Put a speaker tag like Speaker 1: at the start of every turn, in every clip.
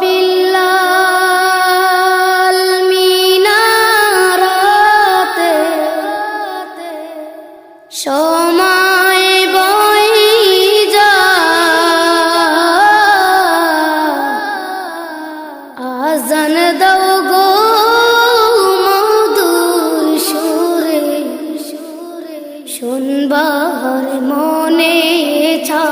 Speaker 1: বিল্লাল মিনারাতে সময় বই যা। আজান দাও গো মধুর সুরে। শুনবার মনে ছা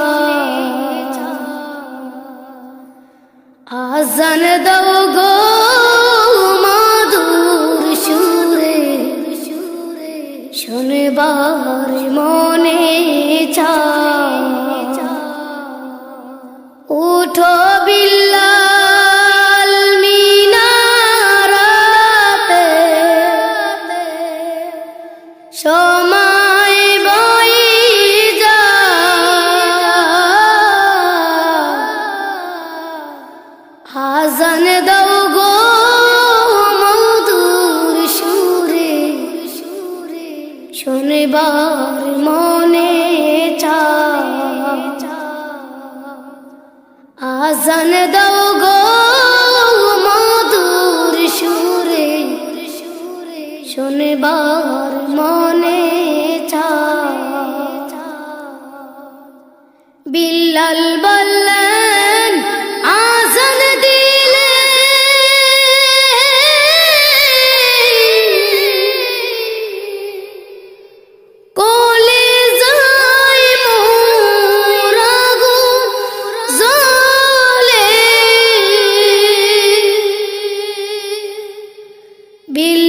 Speaker 1: আজান দাও গো মাধুর সুরে শুনবার মনে হাজান দাও গো মধুর সুরে। সুরে শনিবার মনে চা আজান দাও গো মধুর সুরে। সুরে শনিবার মনে চা বিল্লাল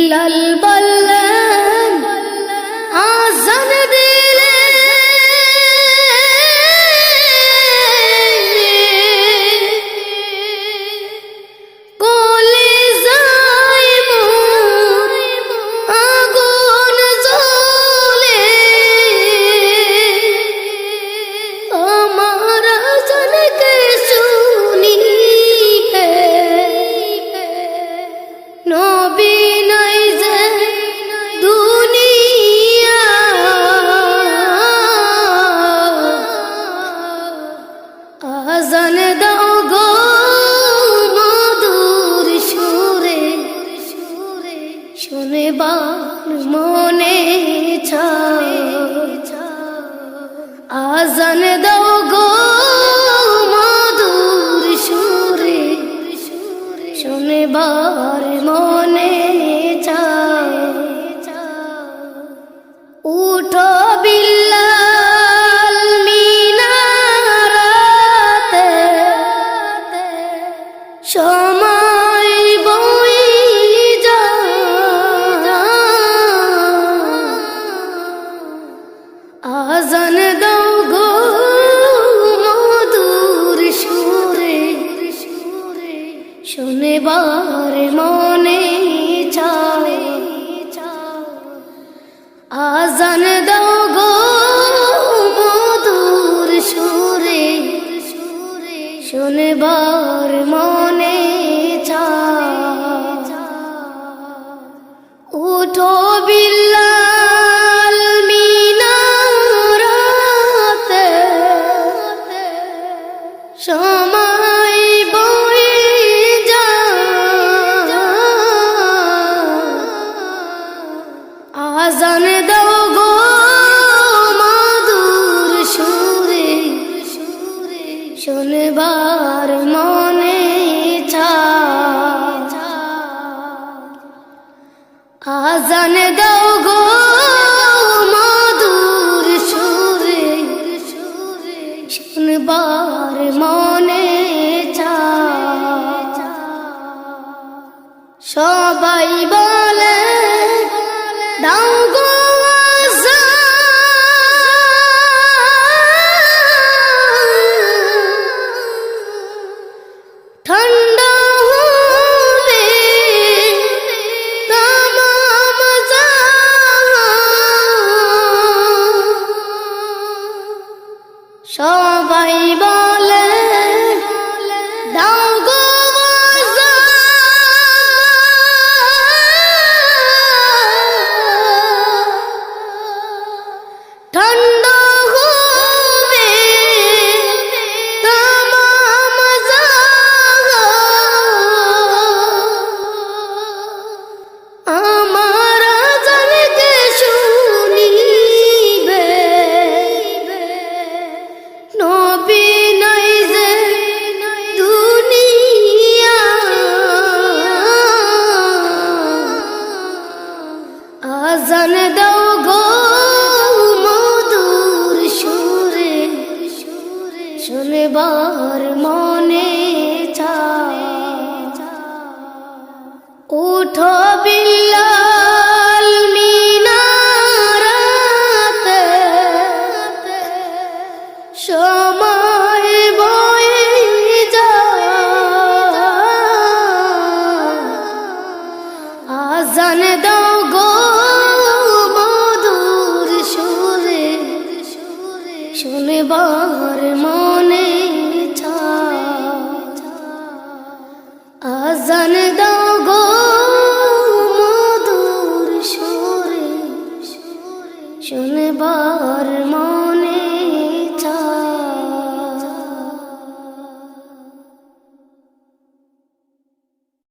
Speaker 1: বিল্লাল শুনেবার মনে আজান দাও গো মধুর সুরে। শুনেবার মনে আজান দাও গো মধুর সুরে। শুনেবার মনে চায় আজান দাও গো মধুর সুরে। শুনবার মনে চায় উঠো শুনবার আজান দাও গো। শুনবার মনে আজন গো মধুর সুরে। শুনবার